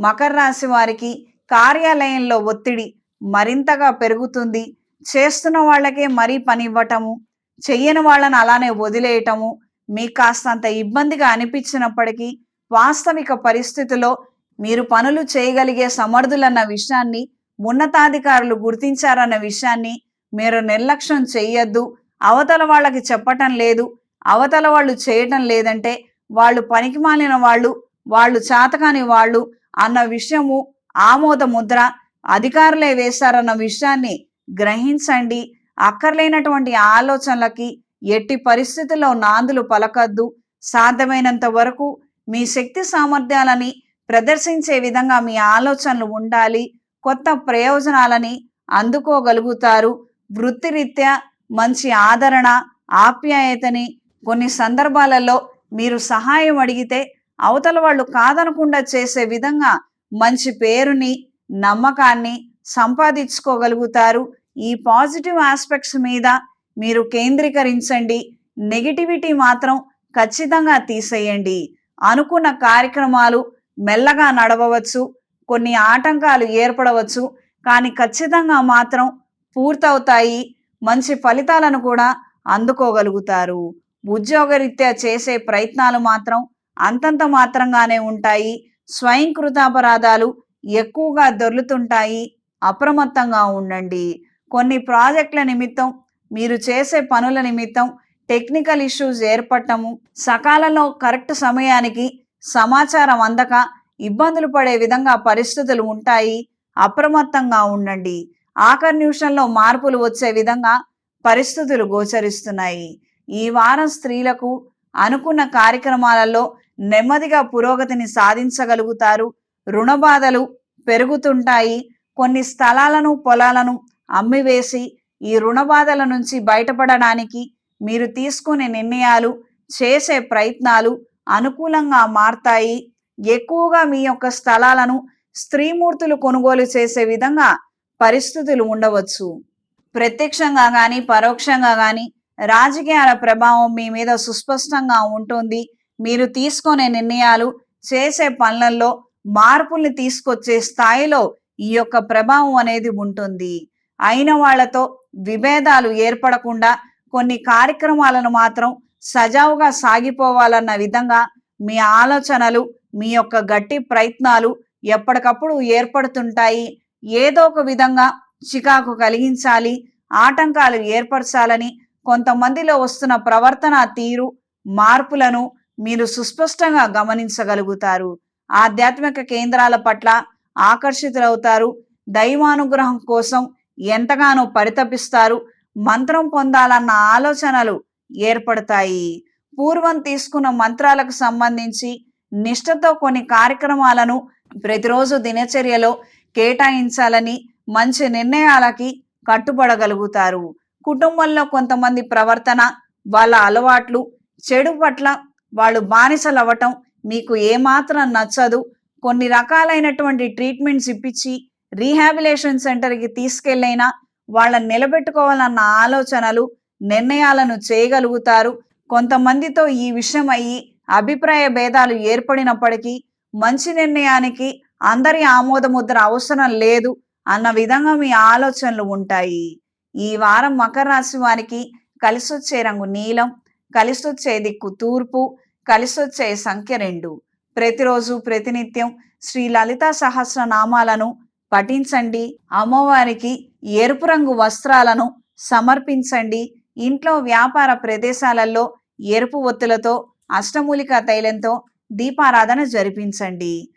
మకర రాశి వారికి కార్యాలయంలో ఒత్తిడి మరింతగా పెరుగుతుంది. చేస్తున్న వాళ్ళకే మరీ పని ఇవ్వటము చెయ్యని వాళ్ళని అలానే వదిలేయటము మీకు కాస్తంత ఇబ్బందిగా అనిపించినప్పటికీ వాస్తవిక పరిస్థితిలో మీరు పనులు చేయగలిగే సమర్థులన్న విషయాన్ని ఉన్నతాధికారులు గుర్తించారన్న విషయాన్ని మీరు నిర్లక్ష్యం చెయ్యొద్దు. అవతల వాళ్ళకి చెప్పటం లేదు. అవతల వాళ్ళు చేయటం లేదంటే వాళ్ళు పనికిమాలిన వాళ్ళు వాళ్ళు చేతకాని వాళ్ళు అన్న విషయము ఆమోద ముద్ర అధికారులే వేశారన్న విషయాన్ని గ్రహించండి. అక్కర్లేనటువంటి ఆలోచనలకి ఎట్టి పరిస్థితుల్లో నాందులు పలకద్దు. సాధ్యమైనంత వరకు మీ శక్తి సామర్థ్యాలని ప్రదర్శించే విధంగా మీ ఆలోచనలు ఉండాలి. కొత్త ప్రయోజనాలని అందుకోగలుగుతారు. వృత్తిరీత్యా మంచి ఆదరణ ఆప్యాయతని కొన్ని సందర్భాలలో మీరు సహాయం అడిగితే అవతల వాళ్ళు కాదనకుండా చేసే విధంగా మంచి పేరుని నమ్మకాన్ని సంపాదించుకోగలుగుతారు. ఈ పాజిటివ్ ఆస్పెక్ట్స్ మీద మీరు కేంద్రీకరించండి. నెగిటివిటీ మాత్రం ఖచ్చితంగా తీసేయండి. అనుకున్న కార్యక్రమాలు మెల్లగా నడవవచ్చు కొన్ని ఆటంకాలు ఏర్పడవచ్చు కానీ ఖచ్చితంగా మాత్రం పూర్తవుతాయి. మంచి ఫలితాలను కూడా అందుకోగలుగుతారు. ఉద్యోగరీత్యా చేసే ప్రయత్నాలు మాత్రం అంతంత మాత్రంగానే ఉంటాయి. స్వయంకృతాపరాధాలు ఎక్కువగా దొర్లుతుంటాయి. అప్రమత్తంగా ఉండండి. కొన్ని ప్రాజెక్టుల నిమిత్తం మీరు చేసే పనుల నిమిత్తం టెక్నికల్ ఇష్యూస్ ఏర్పడటము సకాలంలో కరెక్ట్ సమయానికి సమాచారం అందక ఇబ్బందులు పడే విధంగా పరిస్థితులు ఉంటాయి. అప్రమత్తంగా ఉండండి. ఆఖరి నిమిషంలో మార్పులు వచ్చే విధంగా పరిస్థితులు గోచరిస్తున్నాయి. ఈ వారం స్త్రీలకు అనుకున్న కార్యక్రమాలలో నెమ్మదిగా పురోగతిని సాధించగలుగుతారు. రుణబాధలు పెరుగుతుంటాయి. కొన్ని స్థలాలను పొలాలను అమ్మివేసి ఈ రుణబాధల నుంచి బయటపడడానికి మీరు తీసుకునే నిర్ణయాలు చేసే ప్రయత్నాలు అనుకూలంగా మారతాయి. ఎక్కువగా మీ యొక్క స్థలాలను స్త్రీమూర్తులు కొనుగోలు చేసే విధంగా పరిస్థితులు ఉండవచ్చు. ప్రత్యక్షంగా కానీ పరోక్షంగా కానీ రాజకీయాల ప్రభావం మీ మీద సుస్పష్టంగా ఉంటుంది. మీరు తీసుకునే నిర్ణయాలు చేసే పనులలో మార్పుల్ని తీసుకొచ్చే స్థాయిలో ఈ యొక్క ప్రభావం అనేది ఉంటుంది. అయిన వాళ్ళతో విభేదాలు ఏర్పడకుండా కొన్ని కార్యక్రమాలను మాత్రం సజావుగా సాగిపోవాలన్న విధంగా మీ ఆలోచనలు మీ యొక్క గట్టి ప్రయత్నాలు ఎప్పటికప్పుడు ఏర్పడుతుంటాయి. ఏదో ఒక విధంగా చికాకు కలిగించాలి ఆటంకాలు ఏర్పరచాలని కొంతమందిలో వస్తున్న ప్రవర్తన తీరు మార్పులను మీరు సుస్పష్టంగా గమనించగలుగుతారు. ఆధ్యాత్మిక కేంద్రాల పట్ల ఆకర్షితులవుతారు. దైవానుగ్రహం కోసం ఎంతగానో పరితపిస్తారు. మంత్రం పొందాలన్న ఆలోచనలు ఏర్పడతాయి. పూర్వం తీసుకున్న మంత్రాలకు సంబంధించి నిష్ఠతో కొన్ని కార్యక్రమాలను ప్రతిరోజు దినచర్యలో కేటాయించాలని మంచి నిర్ణయాలకి కట్టుబడగలుగుతారు. కుటుంబంలో కొంతమంది ప్రవర్తన వాళ్ళ అలవాట్లు చెడు పట్ల వాళ్ళు బానిసలవ్వటం మీకు ఏమాత్రం నచ్చదు. కొన్ని రకాలైనటువంటి ట్రీట్మెంట్స్ ఇప్పించి రీహాబిలేషన్ సెంటర్కి తీసుకెళ్ళైనా వాళ్ళని నిలబెట్టుకోవాలన్న ఆలోచనలు నిర్ణయాలను చేయగలుగుతారు. కొంతమందితో ఈ విషయం అయ్యి అభిప్రాయ భేదాలు ఏర్పడినప్పటికీ మంచి నిర్ణయానికి అందరి ఆమోదముద్ర అవసరం లేదు అన్న విధంగా మీ ఆలోచనలు ఉంటాయి. ఈ వారం మకర రాశి వారికి కలిసొచ్చే రంగు నీలం కలిసొచ్చే దిక్కు తూర్పు కలిసొచ్చే సంఖ్య రెండు. ప్రతిరోజు ప్రతినిత్యం శ్రీ లలిత సహస్రనామాలను పఠించండి. అమ్మవారికి ఎరుపు రంగు వస్త్రాలను సమర్పించండి. ఇంట్లో వ్యాపార ప్రదేశాలలో ఎరుపు ఒత్తులతో అష్టమూలికా తైలంతో దీపారాధన జరిపించండి.